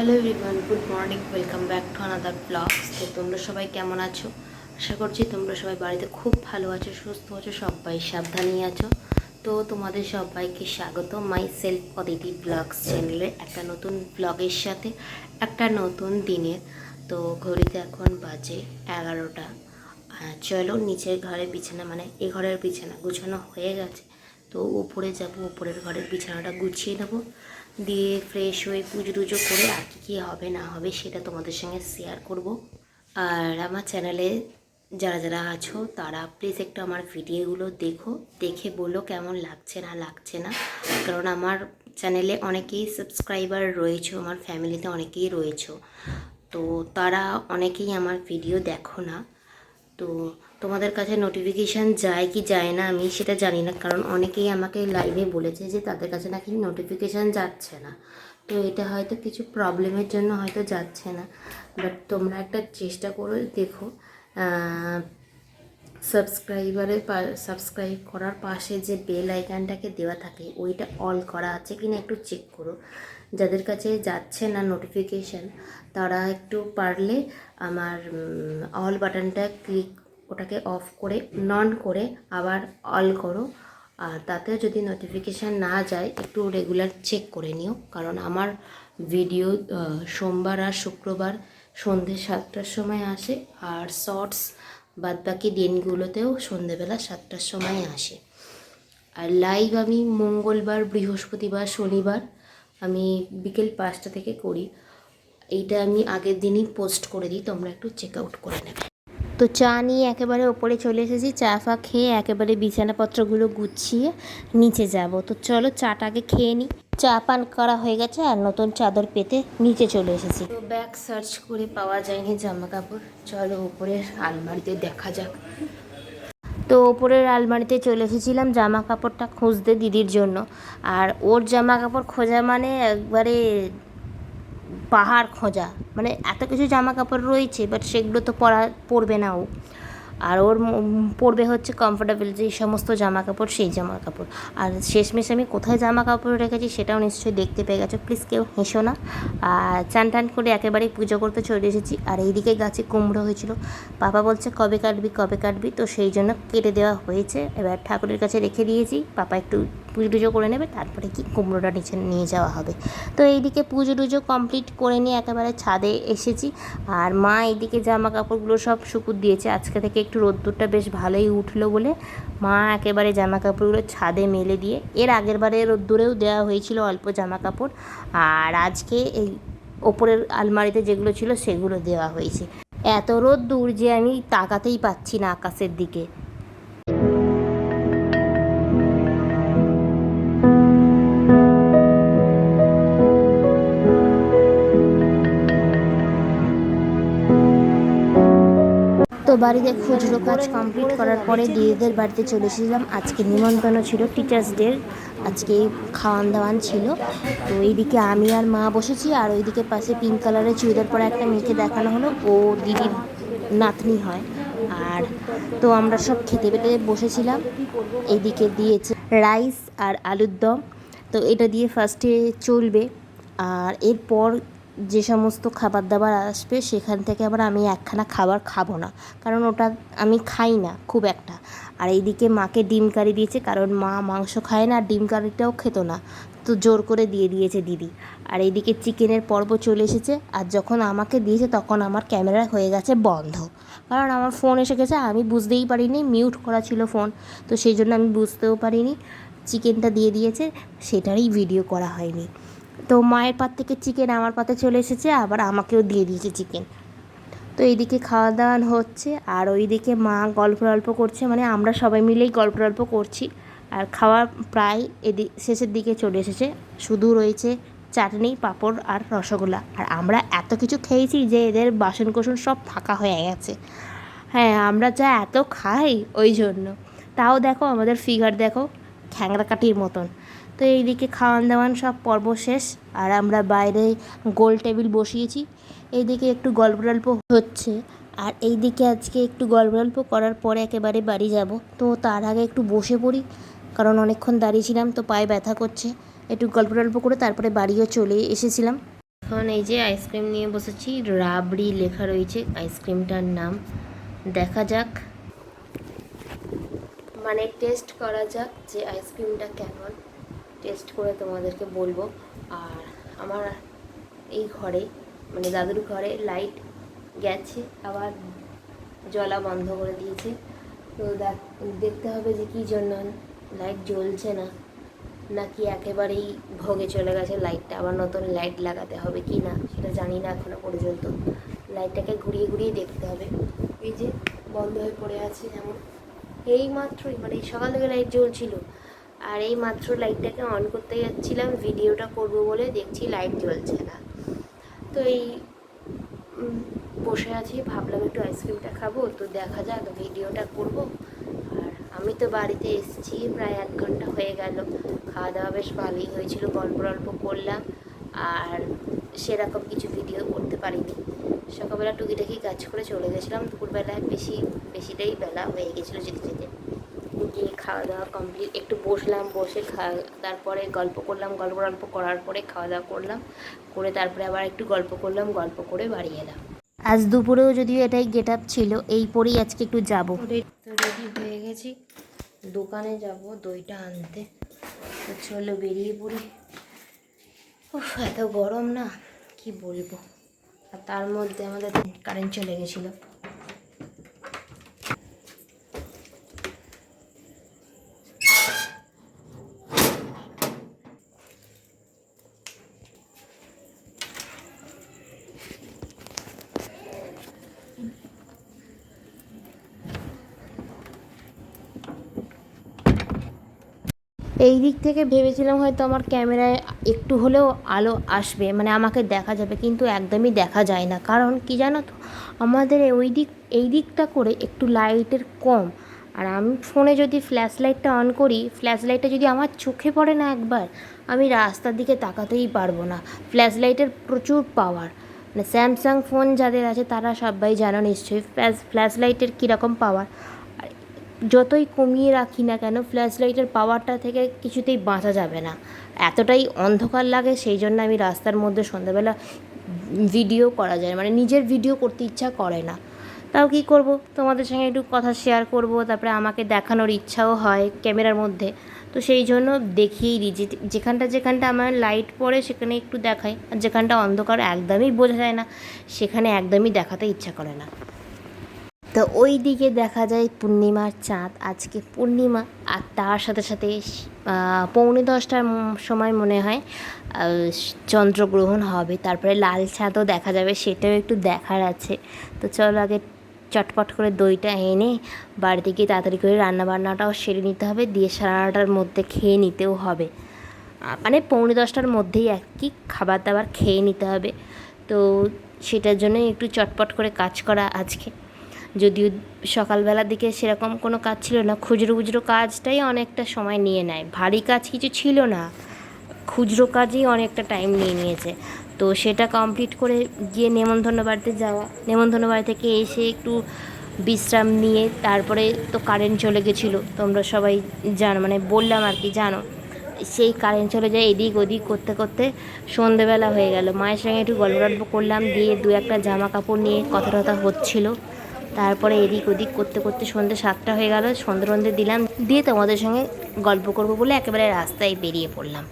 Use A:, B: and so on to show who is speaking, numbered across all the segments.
A: Hello everyone good morning welcome back to another blogs তো তোমরা সবাই কেমন আছো? আশা করছি তোমরা সবাই বাড়িতে খুব ভালো আছো, সুস্থ আছো, সবাই সাবধানেই আছো। তো তোমাদের সবাইকে স্বাগত মাই সেলফ অদিতি ব্লগস চ্যানেলে একটা নতুন ব্লগের সাথে, একটা নতুন দিনের তো ঘড়িতে এখন বাজে এগারোটা। চলো নিচের ঘরের বিছানা মানে এ ঘরের বিছানা গুছানো হয়ে গেছে। তো উপরে যাব, উপরের ঘরের বিছানাটা গুছিয়ে নেব। দিয়ে ফ্রেশ হয়ে পুজো টুজো করে আর কী হবে না হবে সেটা তোমাদের সঙ্গে শেয়ার করব। আর আমার চ্যানেলে যারা যারা আছো, তারা প্লিজ একটু আমার ভিডিওগুলো দেখো, দেখে বলো কেমন লাগছে না লাগছে না। কারণ আমার চ্যানেলে অনেকেই সাবস্ক্রাইবার রয়েছে, আমার ফ্যামিলিতে অনেকেই রয়েছে। তো তারা অনেকেই আমার ভিডিও দেখো না। তো তোমাদের কাছে নোটিফিকেশান যায় কি যায় না আমি সেটা জানি না, কারণ অনেকেই আমাকে লাইভে বলেছে যে তাদের কাছে নাকি নোটিফিকেশান যাচ্ছে না। তো এটা হয়তো কিছু প্রবলেমের জন্য হয়তো যাচ্ছে না। বাট তোমরা একটা চেষ্টা করে, দেখো সাবস্ক্রাইবারের সাবস্ক্রাইব করার পাশে যে বেল আইকানটাকে দেওয়া থাকে, ওইটা অল করা আছে কি না একটু চেক করো। যাদের কাছে যাচ্ছে না নোটিফিকেশান তারা একটু পারলে আমার অল বাটনটা ক্লিক ওটাকে অফ করে নন করে আবার অল করো। আর তাতে যদি নোটিফিকেশান না যায়, একটু রেগুলার চেক করে নিও। কারণ আমার ভিডিও সোমবার আর শুক্রবার সন্ধ্যে সাতটার সময় আসে। আর শর্টস বাদ বাকি দিনগুলোতেও সন্ধেবেলা সাতটার সময় আসে। আর লাইভ আমি মঙ্গলবার, বৃহস্পতিবার, শনিবার আমি বিকেল পাঁচটা থেকে করি। এইটা আমি আগের দিনই পোস্ট করে দিই, তোমরা একটু চেক আউট করে নেবে। তো চা নিয়ে একেবারে ওপরে চলে এসেছি। চা ফা খেয়ে একেবারে বিছানাপত্রগুলো গুছিয়ে নিচে যাব। তো চলো চাটাকে খেয়ে নিই চা পান করা হয়ে গেছে আর নতুন চাদর পেতে নিচে চলে এসেছি। তো ব্যাগ সার্চ করে পাওয়া যায়নি জামা কাপড় চলো ওপরের আলমারিতে দেখা যাক। তো ওপরের আলমারিতে চলে এসেছিলাম জামা কাপড়টা খুঁজতে দিদির জন্য। আর ওর জামা কাপড় খোঁজা মানে একবারে পাহাড় খোঁজা। মানে এত কিছু জামা কাপড় রয়েছে বাট সেগুলো তো পরা পরবে না ও। আর ওর পরবে হচ্ছে কমফোর্টেবল যে সমস্ত জামা কাপড় সেই জামা কাপড় আর শেষমেশ আমি কোথায় জামা কাপড় রেখেছি সেটাও নিশ্চয়ই দেখতে পেয়ে গেছো। প্লিজ কেউ হেসো না। আর চান টান করে একেবারেই পুজো করতে চলে এসেছি। আর এইদিকে গাছে কুমড়ো হয়েছিল। পাপা বলছে, কবে কাটবি কবে কাটবি? তো সেই জন্য কেটে দেওয়া হয়েছে। এবার ঠাকুরের কাছে রেখে দিয়েছি। পাপা একটু পুজো টুজো করে নেবে, তারপরে কি কুমড়োটা নিচে নিয়ে যাওয়া হবে। তো এইদিকে পুজো টুজো কমপ্লিট করে নিয়ে একেবারে ছাদে এসেছি। আর মা এইদিকে জামা কাপড়গুলো সব শুকুর দিয়েছে। আজকে থেকে একটু রোদ্দুরটা বেশ ভালোই উঠল বলে মা একেবারে জামা কাপড়গুলো ছাদে মেলে দিয়ে, এর আগের বারে রোদ্দুরেও দেওয়া হয়েছিল অল্প জামা কাপড় আর আজকে এই ওপরের আলমারিতে যেগুলো ছিল সেগুলো দেওয়া হয়েছে। এত রোদ্দুর যে আমি তাকাতেই পাচ্ছি না আকাশের দিকে। বাড়িতে খুচরো কাজ কমপ্লিট করার পরে দিদিদের বাড়িতে চলে এসেছিলাম। আজকে নিমন্ত্রণ ছিল টিচার্স ডের আজকে খাওয়ান দাওয়ান ছিল। তো এইদিকে আমি আর মা বসেছি, আর ওইদিকে পাশে পিঙ্ক কালারের চুড়িদার পরে একটা মেয়েকে দেখানো হলো। ও দিদির নাতনি হয়। আর তো আমরা সব খেতে পেতে বসেছিলাম। এইদিকে দিয়েছে রাইস আর আলুর দম। তো এটা দিয়ে ফার্স্টে চলবে। আর এরপর যে সমস্ত খাবার দাবার আসবে, সেখান থেকে আবার আমি একখানা খাবার খাব না। কারণ ওটা আমি খাই না, খুব একটা। আর এইদিকে মাকে ডিম কারি দিয়েছে, কারণ মা মাংস খায় না আর ডিম কারিটাও খেত না। তো জোর করে দিয়ে দিয়েছে দিদি। আর এইদিকে চিকেনের পর্ব চলে এসেছে, আর যখন আমাকে দিয়েছে তখন আমার ক্যামেরা হয়ে গেছে বন্ধ। কারণ আমার ফোন এসে গেছে, আমি বুঝতেই পারিনি, মিউট করা ছিল ফোন। তো সেই জন্য আমি বুঝতেও পারিনি, চিকেনটা দিয়ে দিয়েছে, সেটারই ভিডিও করা হয়নি। তো মায়ের পাত থেকে চিকেন আমার পাতে চলে এসেছে, আবার আমাকেও দিয়ে দিয়েছে চিকেন তো এইদিকে খাওয়া দাওয়া হচ্ছে, আর ওইদিকে মা গল্প গল্প করছে মানে আমরা সবাই মিলেই গল্প গল্প করছি। আর খাওয়া প্রায় এদিক শেষের দিকে চলে এসেছে, শুধু রয়েছে চাটনি, পাঁপড় আর রসগোল্লা। আর আমরা এত কিছু খেয়েছি যে এদের বাসন কোসন সব ফাঁকা হয়ে গেছে। হ্যাঁ আমরা যা এত খাই, ওই জন্য। তাও দেখো আমাদের ফিগার দেখো খ্যাংরা কাঠির মতন। তো এইদিকে খাওয়ান দাওয়ান সব পর্ব শেষ। আর আমরা বাইরে গোল টেবিল বসিয়েছি। এইদিকে একটু গল্প গল্প হচ্ছে। আর এইদিকে আজকে একটু গল্প টল্প করার পরে একেবারে বাড়ি যাব। তো তার আগে একটু বসে পড়ি। কারণ অনেকক্ষণ দাঁড়িয়েছিলাম, তো পায়ে ব্যথা করছে। একটু গল্প টল্প করে তারপরে বাড়িও চলে এসেছিলাম। এখন এই যে আইসক্রিম নিয়ে বসেছি, রাবড়ি লেখা রয়েছে। আইসক্রিমটার নাম দেখা যাক। মানে টেস্ট করা যাক যে আইসক্রিমটা কেমন। টেস্ট করে তোমাদেরকে বলব। আর আমার এই ঘরে মানে দাদুর ঘরে লাইট গেছে, আবার জ্বলা বন্ধ করে দিয়েছে। তো দেখ- দেখতে হবে যে কী জন্য লাইট জ্বলছে না। নাকি একেবারেই ভোগে চলে গেছে লাইটটা আবার নতুন লাইট লাগাতে হবে কি না, সেটা জানি না এখনও পর্যন্ত। লাইটটাকে ঘুরিয়ে ঘুরিয়ে দেখতে হবে। এই যে বন্ধ হয়ে পড়ে আছে যেমন এই মাত্রই মানে সকাল থেকে লাইট জ্বলছিল। আর এই মাত্র লাইটটাকে অন করতে যাচ্ছিলাম, ভিডিওটা করব বলে দেখছি লাইট জ্বলছে না। তো এই বসে আছি, ভাবলাম একটু আইসক্রিমটা খাব, তো দেখা যাক ভিডিওটা করব। আর আমি তো বাড়িতে এসেছি, প্রায় এক ঘণ্টা হয়ে গেল। খাওয়া দাওয়া বেশ ভালোই হয়েছিল, গল্প গল্প করলাম, আর সেরকম কিছু ভিডিও করতে পারিনি। সকালবেলা টুকিটাকি কাজ করে চলে গেছিলাম, দুপুরবেলায় বেশি, বেশিটাই বেলা হয়ে গেছিল যেতে যেতে। গিয়ে খাওয়া দাওয়া কমপ্লিট একটু বসলাম বসে খা তারপরে গল্প করলাম গল্প গল্প করার পরে খাওয়া দাওয়া করলাম করে তারপরে আবার একটু গল্প করলাম গল্প করে বাড়ি এলাম। আজ দুপুরেও যদিও এটাই গেট আপ ছিল এই পরেই আজকে একটু যাব। রেডি হয়ে গেছি দোকানে যাব দইটা আনতে। তো চলো বেরিয়ে পড়ি। উফ এত গরম না কি বলব? আর তার মধ্যে আমাদের কারেন্ট চলে গেছিল। এই দিক থেকে ভেবেছিলাম হয়তো আমার ক্যামেরায় একটু হলেও আলো আসবে মানে আমাকে দেখা যাবে, কিন্তু একদমই দেখা যায় না। কারণ কি জানো তো? আমাদের ওই দিক, এই দিকটা করে একটু লাইটের কম। আর আমি ফোনে যদি ফ্ল্যাশ লাইটটা অন করি ফ্ল্যাশ লাইটটা যদি আমার চোখে পড়ে না একবার, আমি রাস্তার দিকে তাকাতেই পারব না। ফ্ল্যাশ লাইটের প্রচুর পাওয়ার মানে স্যামসাং ফোন যাদের আছে, তারা সবাই জানো নিশ্চয়ই ফ্ল্যাশ ফ্ল্যাশ লাইটের কীরকম পাওয়ার যতই কমিয়ে রাখি না কেন ফ্ল্যাশ লাইটের পাওয়ারটা থেকে কিছুতেই বাঁচা যাবে না। এতটাই অন্ধকার লাগে, সেই জন্য আমি রাস্তার মধ্যে সন্ধ্যাবেলা ভিডিও করা যায়। মানে নিজের ভিডিও করতে ইচ্ছা করে না। তাও কী করব? তোমাদের সঙ্গে একটু কথা শেয়ার করব, তারপরে আমাকে দেখানোর ইচ্ছাও হয় ক্যামেরার মধ্যে। তো সেই জন্য দেখিয়েই দিই। যেখানটা যেখানটা আমার লাইট পড়ে, সেখানে একটু দেখাই। আর যেখানটা অন্ধকার, একদমই বোঝা যায় না। সেখানে একদমই দেখাতে ইচ্ছা করে না। তো ওই দিকে দেখা যায় পূর্ণিমার চাঁদ, আজকে পূর্ণিমা, আর তার সাথে সাথে পৌনে দশটার সময় মনে হয় চন্দ্রগ্রহণ হবে। তারপরে লাল চাঁদও দেখা যাবে, সেটাও একটু দেখার আছে। তো চলো আগে চটপট করে দইটা এনে বাড়িতে গিয়ে তাড়াতাড়ি করে রান্নাবান্নাটাও সেরে নিতে হবে, দিয়ে সাড়ে নটার মধ্যে খেয়ে নিতেও হবে। মানে পৌনে দশটার মধ্যেই আর কি খাবার দাবার খেয়ে নিতে হবে। তো সেটার জন্যই একটু চটপট করে কাজ করা আজকে। যদিও সকালবেলার দিকে সেরকম কোনো কাজ ছিল না, খুচরো খুচরো কাজটাই অনেকটা সময় নিয়ে নেয়। ভারী কাজ কিছু ছিল না, খুচরো কাজই অনেকটা টাইম নিয়ে নিয়েছে। তো সেটা কমপ্লিট করে গিয়ে নেমন্তন্ন বাড়িতে যাওয়া। নেমন্তন্ন বাড়ি থেকে এসে একটু বিশ্রাম নিয়ে তারপরে তো কারেন্ট চলে গেছিল। তোমরা সবাই জানো মানে বললাম আর কি, জানো। সেই কারেন্ট চলে যায় এদিক ওদিক করতে করতে সন্ধেবেলা হয়ে গেল। মায়ের সঙ্গে একটু গল্প টল্প করলাম, দিয়ে দু একটা জামা কাপড় নিয়ে কথা টথা হচ্ছিল। তারপরে এদিক ওদিক করতে করতে সন্ধ্যে সাতটা হয়ে গেল সন্ধ্যে রন্ধে দিলাম, দিয়ে তোমাদের সঙ্গে গল্প করব বলে একেবারে রাস্তায় বেরিয়ে পড়লাম।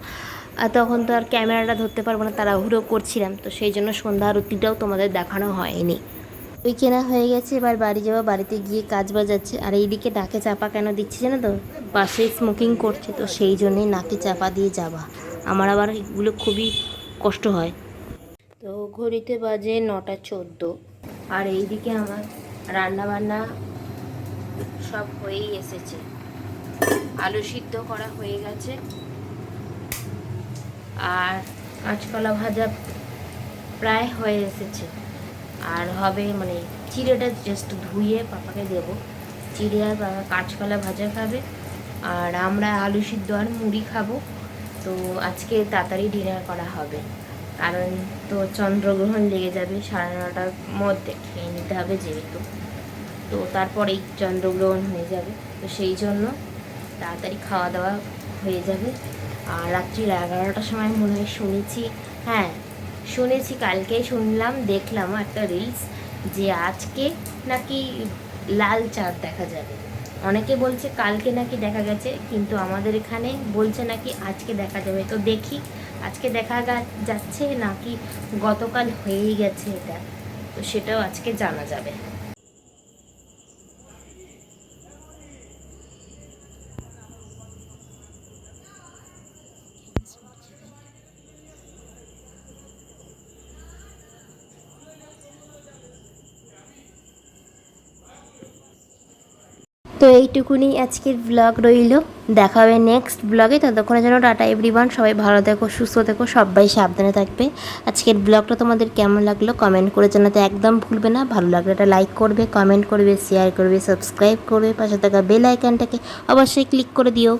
A: আর তখন তো আর ক্যামেরাটা ধরতে পারব না তারা তাড়াহুড়ো করছিলাম, তো সেই জন্য সন্ধ্যা আরতিটাও তোমাদের দেখানো হয়নি। ওই কেনা হয়ে গেছে, এবার বাড়ি যাওয়া বাড়িতে গিয়ে কাজ বাজাচ্ছে আর এইদিকে ডাকে চাপা কেন দিচ্ছে জানো তো? পাশে স্মোকিং করছে, তো সেই জন্যই নাকে চাপা দিয়ে যাওয়া আমার আবার এগুলো খুবই কষ্ট হয়। তো ঘড়িতে বাজে নটা চোদ্দ। আর এইদিকে আমার রান্না বান্না সব হয়েই এসেছে। আলু সিদ্ধ করা হয়ে গেছে। আর কাঁচকলা ভাজা প্রায় হয়ে এসেছে। আর হবে মানে চিড়েটা জাস্ট ধুয়ে পাপাকে দেবো। চিড়ে আর কাঁচকলা ভাজা খাবে। আর আমরা আলু সিদ্ধ আর মুড়ি খাব। তো আজকে তাড়াতাড়ি ডিনার করা হবে। কারণ তো চন্দ্রগ্রহণ লেগে যাবে সাড়ে নটার মধ্যে, খেয়ে নিতে হবে যেহেতু। তো তারপরেই চন্দ্রগ্রহণ হয়ে যাবে। তো সেই জন্য তাড়াতাড়ি খাওয়া দাওয়া হয়ে যাবে। আর রাত্রির এগারোটার সময় মনে হয় শুনেছি হ্যাঁ শুনেছি, কালকেই শুনলাম, দেখলাম একটা রিলস যে আজকে নাকি লাল চাঁদ দেখা যাবে। অনেকে বলছে কালকে নাকি দেখা গেছে, কিন্তু আমাদের এখানে বলছে নাকি আজকে দেখা যাবে। তো দেখি আজকে দেখা যাচ্ছে নাকি গতকাল হয়েই গেছে এটা? তো সেটাও আজকে জানা যাবে। তো এইটুকুনি আজকের ব্লগ রইল। দেখা হবে নেক্সট ব্লগে ততক্ষণের জন্য টাটা এভরিওয়ান সবাই ভালো থেকো, সুস্থ থেকো, সবাই সাবধানে থাকবে। আজকের ব্লগটা তোমাদের কেমন লাগল কমেন্ট করে জানাতে একদম ভুলবে না। ভালো লাগলে এটা লাইক করবে কমেন্ট করবে শেয়ার করবে সাবস্ক্রাইব করবে। পাশে থাকা বেল আইকনটাকে অবশ্যই ক্লিক করে দিও।